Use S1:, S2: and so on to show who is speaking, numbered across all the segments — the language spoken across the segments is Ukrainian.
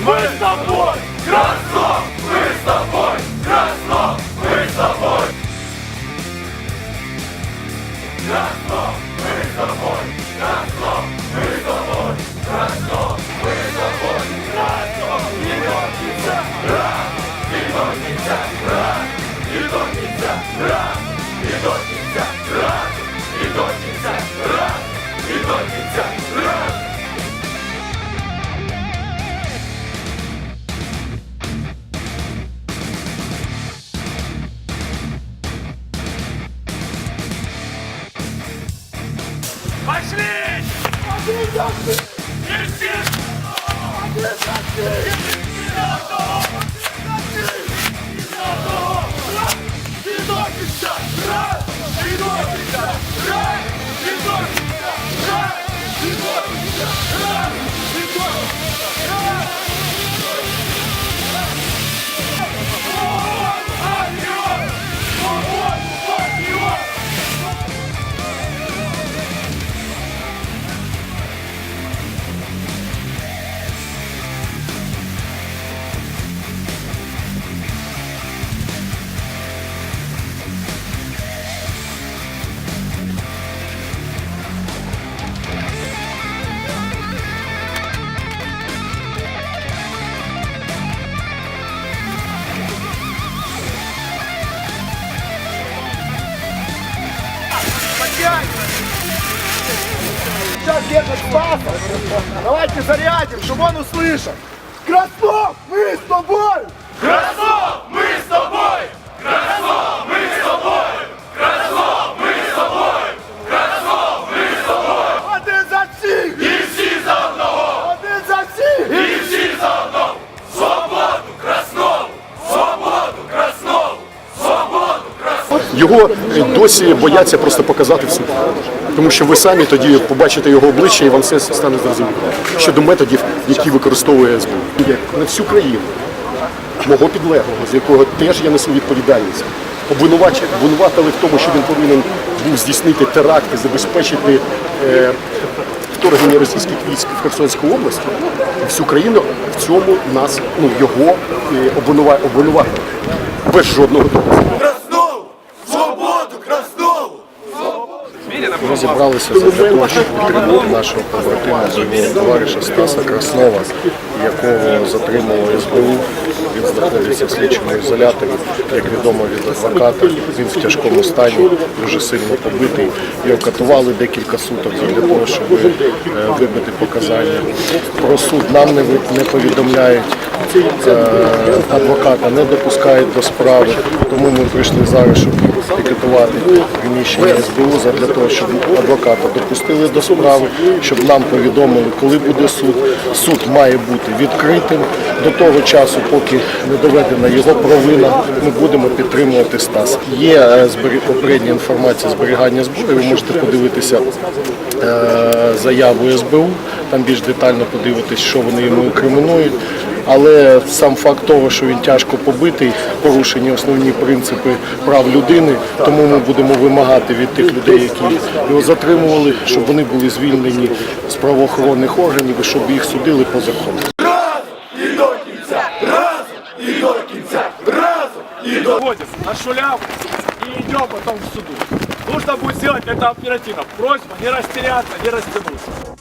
S1: мы с тобой! Красно, мы с тобой! Красно, мы с тобой! Красно, мы с тобой! Красно, мы с тобой! Красно, мы с тобой! Красно, и до конца! Раз, и до конца! Раз, и до конца! Раз, и до конца! Раз, и до конца! Dank u.
S2: Сейчас держит Спаса. Давайте зарядим, чтобы он услышал. Краснов, мы с тобой!
S1: Красно, мы с тобой! Красно, мы с тобой! Красно, мы с тобой! Красно, мы з тобой!
S2: Один за всіх!
S1: І всі за одного!
S2: Один за всіх!
S1: І всі за одного! Свободу Краснову! Свободу Краснову! Свободу Краснову!
S3: Його е, досі бояться просто показати всім. Тому що ви самі тоді побачите його обличчя і вам все стане зрозуміло. Щодо методів, які використовує СБУ. Як на всю країну, мого підлеглого, з якого теж я несу відповідальність. Обвинуватили в тому, що він повинен був здійснити теракти, забезпечити е, вторгнення російських військ в Херсонську область. Всю країну в цьому нас, ну його е, обвинува- обвинуватили. Без жодного доказу.
S1: Краснову! Свободу Краснову!
S4: Ми зібралися щоб підтримати нашого побратима, живого товариша Стаса Краснова, якого затримало СБУ. Він знаходиться в слідчому ізоляторі, як відомо від адвоката. Він в тяжкому стані, дуже сильно побитий. Його катували декілька суток для того, щоб е, вибити показання. Про суд нам не, повідомляють. Е, Адвоката не допускають до справи, тому ми прийшли зараз, щоб пікетувати приміщення СБУ для того, щоб адвоката допустили до справи, щоб нам повідомили, коли буде суд. Суд має бути відкритим. До того часу, поки не доведена його провина, ми будемо підтримувати Стас. Є е, попередня інформація зберігання зброї. Ви можете подивитися е, заяву СБУ. Там більш детально подивитись, що вони йому інкримінують. Але сам факт того, що він тяжко побитий, порушені основні принципи прав людини, тому ми будемо вимагати від тих людей, які його затримували, щоб вони були звільнені з правоохоронних органів і щоб їх судили по закону.
S1: І до кінця! Разом! І до кінця! Разом!
S5: На шуляву и идем потом в суду. Нужно будет сделать это оперативно. Просьба не растеряться, не растянуться.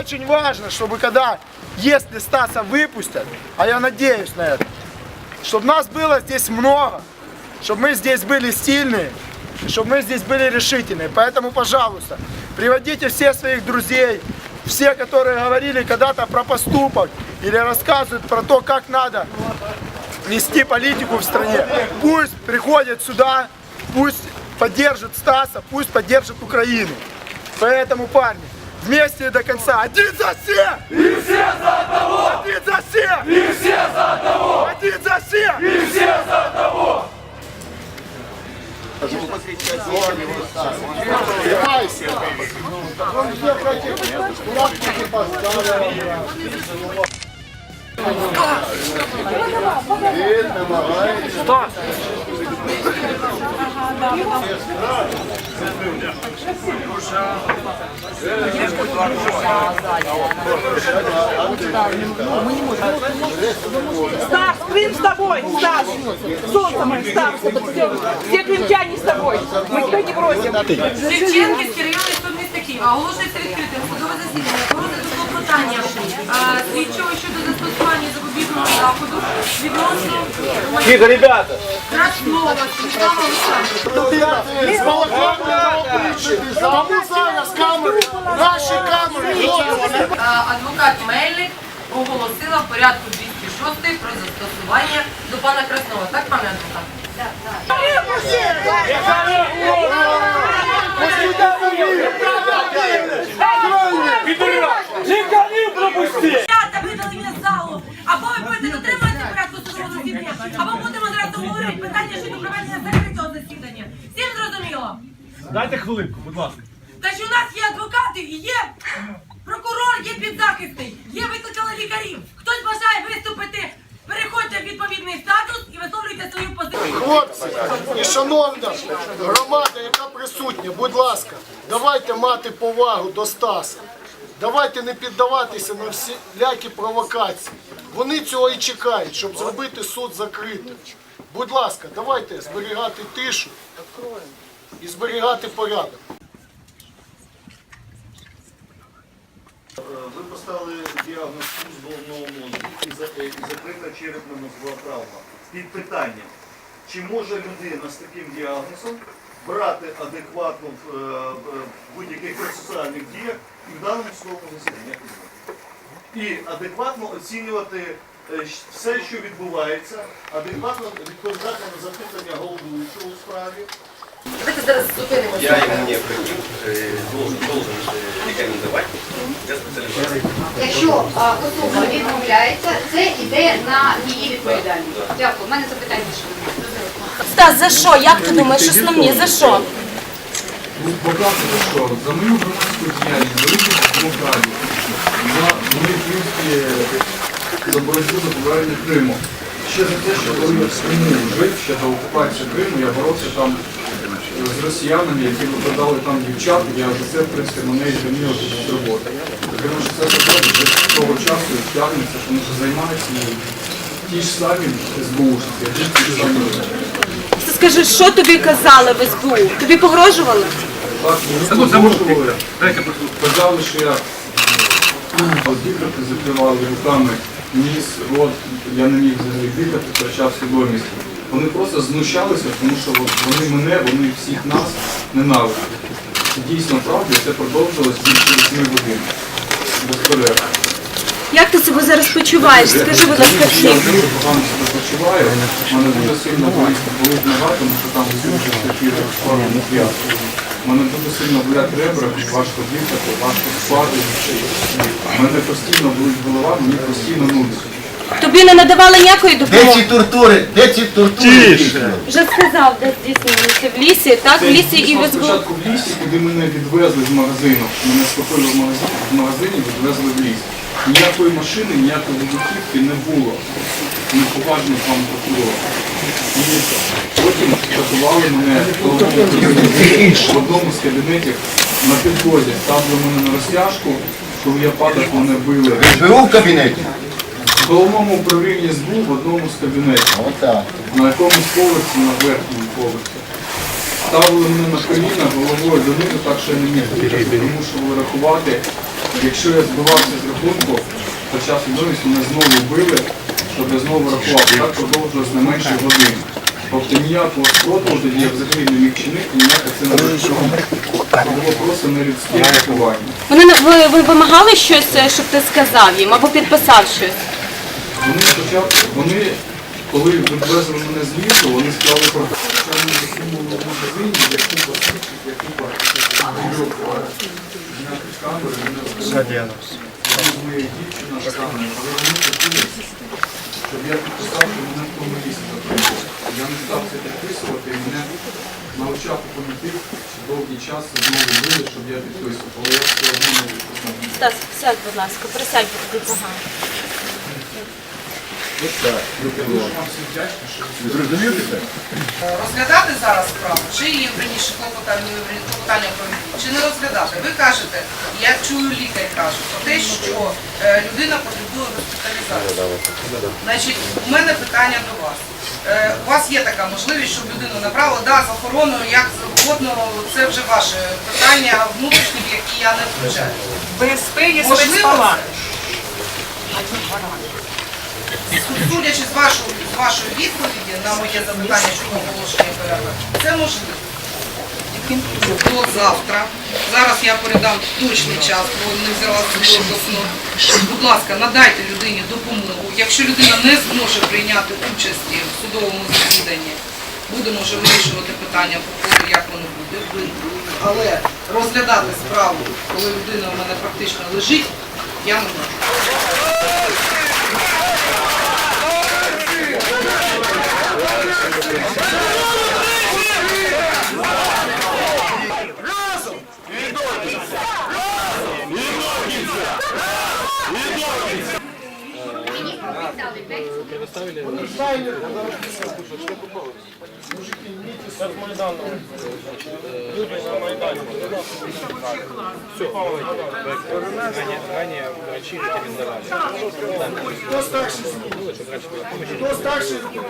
S2: Очень важно, чтобы когда, если Стаса выпустят, а я надеюсь на это, чтобы нас было здесь много, чтобы мы здесь были сильные, чтобы мы здесь были решительные. Поэтому, пожалуйста, приводите всех своих друзей, все, которые говорили когда-то про поступок или рассказывают про то, как надо нести политику в стране. Пусть приходят сюда, пусть поддержат Стаса, пусть поддержат Украину. Поэтому, парни, вместе до конца. Один за всех!
S1: И все за одного!
S2: Один за всех!
S1: И все за одного!
S2: Один за всех!
S1: И все за одного!
S6: Стас, Крым с тобой, Стас! Солнце мое, Стас! Все, все крымчане с тобой! Мы тебя не бросим!
S7: Шевченківський районний суд міста Києва оголошується відкритим судове засідання е, слідчого щодо застосування запобіжного заходу відносно
S5: Тихо, ребята!
S7: Краснова Станіслава Олександровича.
S2: Кому зараз камери? Наші камери!
S7: Е, Адвокат Мельник оголосила в порядку 206 про застосування до пана Краснова. Так, пане адвокат?
S5: Жінканів пропусти!
S7: Ребята, видали мене з залу. Або ви будете дотримуватися порядку судового засідання, або будемо зараз говорити питання щодо проведення закритого засідання. Всім зрозуміло?
S5: Дайте хвилинку, будь ласка.
S7: Та що у нас є адвокати і є прокурор, є підзахисний, є викликали лікарів. Хтось бажає виступити, переходьте в відповідний статус і висловлюйте свою позицію.
S2: Хлопці і шановна громада, яка присутня, будь ласка, давайте мати повагу до Стаса. Давайте не піддаватися на всі лякі провокації. Вони цього і чекають, щоб зробити суд закритим. Будь ласка, давайте зберігати тишу і зберігати порядок.
S8: Ви поставили діагноз головного мозку і закрита черепно-мозгова травма. Під питанням, чи може людина з таким діагнозом брати адекватно в е, в будь-яких процесуальних діях і в даному судовому засіданні? І адекватно оцінювати е, все, що відбувається, адекватно відповідати на запитання головуючого у справі.
S7: Давайте зараз зупинимося.
S9: Я ему необходим, э, должен, должен э, рекомендовать для специализации.
S10: Якщо а, особа відмовляється, це йде на її відповідальність. Дякую. У мене запитання ще.
S11: Стас, за що? Як ти думаєш, основні? За що?
S12: Показує, що за мою громадську діяльність, за вибір демократії, за мої київські за боротьбу за повернення Криму. Ще за те, що коли я в Криму жив, ще до окупації Криму, я боровся там з росіянами, які викладали там дівчат, я за це, в принципі, мене і звільнили з роботи. Тому що це того часу тягнеться, тому що займаються і ті ж самі СБУшники, ті ж самі
S11: скажи, що тобі казали в СБУ? Тобі погрожували?
S12: Так, мені запрошували, казали, що я от дихати закривали руками, ніс, рот, я не міг взагалі дихати, втрачав свідомість. Вони просто знущалися, тому що от вони мене, вони всіх нас ненавидять. Дійсно правда, це продовжилось більше 8 годин. Без перерви.
S11: Як ти себе зараз почуваєш? Скажи, будь ласка,
S12: Я
S11: всім.
S12: дуже погано себе почуваю, мене дуже сильно болить болить нога, тому що там дуже такі матеріал. У мене дуже сильно болять ребра, важко дихати, важко спати. У мене постійно болить голова, мені постійно нудить.
S11: Тобі не надавали ніякої допомоги?
S8: тортури? Де ці тортури?
S11: Вже сказав, де здійснювалися в лісі, так? В лісі і в СБУ.
S12: спочатку в лісі, куди мене відвезли з магазину. Мене схопили в магазині, в магазині відвезли в ліс. Ніякої машини, ніякої вибухівки не було. Неповажний пан прокурор. І потім катували мене в одному з кабінетів на підлозі. Ставили мене на розтяжку, коли я падав, мене били.
S8: СБУ в кабінеті?
S12: В головному управлінні СБУ в одному з кабінетів. На якомусь поверсі, на верхньому поверсі. Ставили мене на коліна головою донизу, так що я не міг дихати, примушували рахувати. Якщо я збивався з рахунку, почав свідомість, мене знову били, щоб я знову рахував. Так продовжилось не менше години. Тобто ніякого спротиву тоді я взагалі не міг чинити, ніяке це не вирішувало. Це було просто нелюдське рахування.
S11: Вони ви, ви вимагали щось, е, щоб ти сказав їм або підписав щось?
S12: Вони спочатку, вони коли відвезли мене з лісу, вони сказали про те, що вони засунули в магазині, яку басичок, яку з камери, мене зупинили. Там моя дівчина з камери, але вони хотіли, щоб я підписав, що мене в тому лісі затримали. Я не став це підписувати, і мене на очах у довгий час знову били, щоб я підписував, але я все одно не підписав.
S11: Стас, сядь, будь ласка, присядь, бо тобі погано.
S6: Розглядати зараз справу, чи її верніше клопотання, клопотання чи не розглядати. Ви кажете, я чую лікар каже про те, що е, людина потребує госпіталізації. Значить, у мене питання до вас. Е, у вас є така можливість, щоб людину направили, да, з охороною, як завгодно, це вже ваше питання внутрішніх, які я не включаю.
S7: БСП є
S6: Можливо,
S7: спецпалат.
S6: Судячи з вашої, з вашої відповіді на моє запитання щодо оголошення перерви, це можливо. До завтра. Зараз я передам точний час, бо не взяла собою обласну. Будь ласка, надайте людині допомогу. Якщо людина не зможе прийняти участі в судовому засіданні, будемо вже вирішувати питання як воно буде. Але розглядати справу, коли людина у мене практично лежить, я не можу.
S2: Хто старший з них? Хто старший з них?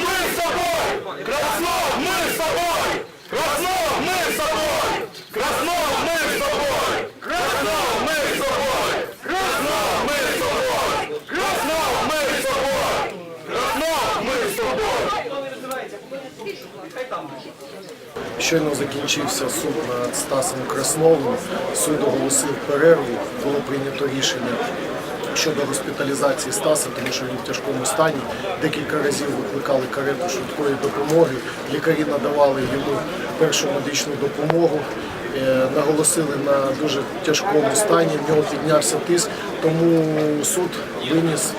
S1: Мы с тобой! Краснов, мы с тобой! Краснов, мы с тобой!
S4: Щойно закінчився суд над Стасом Красновим. Суд оголосив перерву. Було прийнято рішення щодо госпіталізації Стаса, тому що він в тяжкому стані. Декілька разів викликали карету швидкої допомоги. Лікарі надавали йому першу медичну допомогу. Е, Наголосили на дуже тяжкому стані. В нього піднявся тиск, тому суд виніс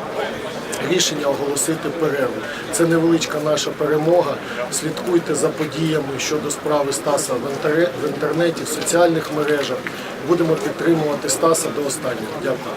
S4: рішення оголосити перерву. Це невеличка наша перемога. Слідкуйте за подіями щодо справи Стаса в інтернеті, в соціальних мережах. Будемо підтримувати Стаса до останнього. Дякую.